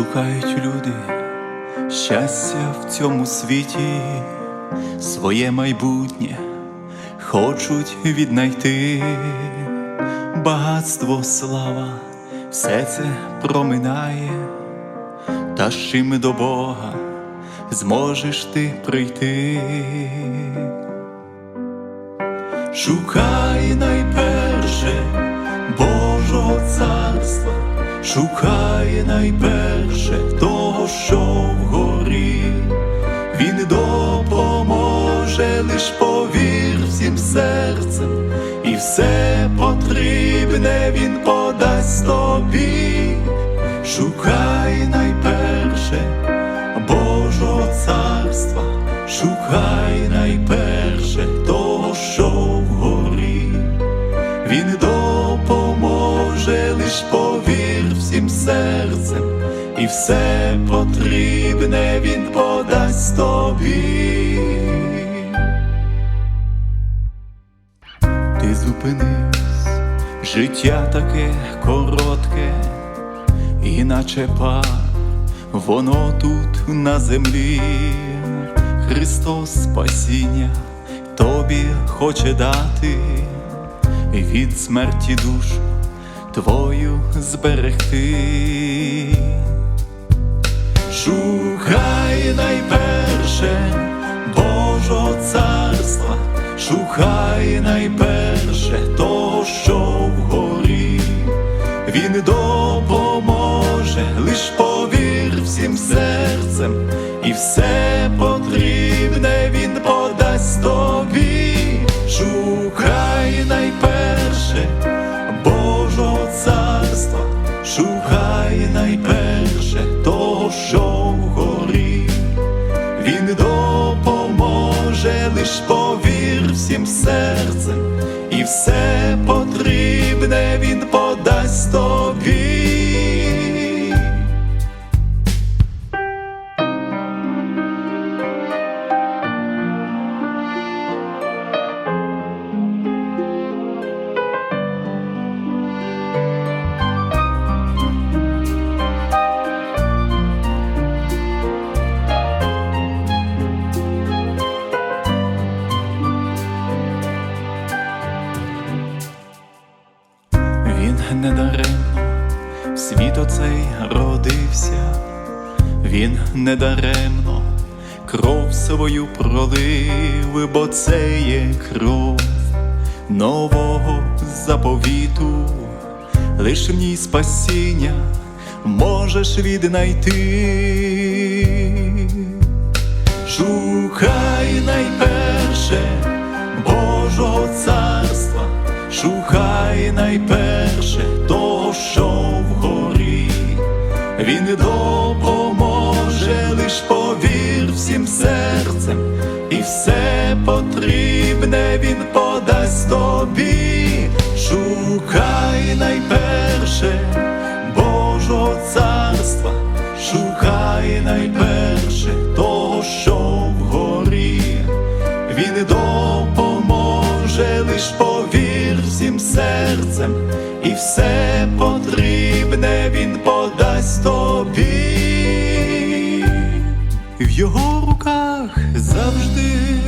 Шукають люди щастя в цьому світі, своє майбутнє хочуть віднайти, багатство, слава, все це проминає, та з чим до Бога зможеш ти прийти. Шукай найперше шукай найперше того, що вгорі, Він допоможе, лиш повір всім серцем, і все потрібне Він подасть тобі. Шукай найперше Божого царства, шукай найперше того, що вгорі, Він допоможе, лиш серцем, і все потрібне Він подасть тобі. Ти зупинись, життя таке коротке, іначе пар, воно тут на землі, Христос спасіння тобі хоче дати, від смерті душу твою зберегти. Шукай найперше Божого царства, шукай найперше того, що вгорі, Він допоможе, лиш повір всім серцем, і все повір серцем, і все потрібне Він подасть Він не даремно. В світ оцей родився, він не даремно. Кров свою пролив, бо це є кров нового заповіту, лиш в ній спасіння можеш віднайти. Шукай найперше Божого царства, шукай найперше того, що вгорі, Він допоможе, лиш повір всім серцем, і все потрібне Він подасть тобі. Шукай найперше Божого царства, шукай найперше того, що вгорі, Він допоможе, серцем, і все потрібне Він подасть тобі. В його руках завжди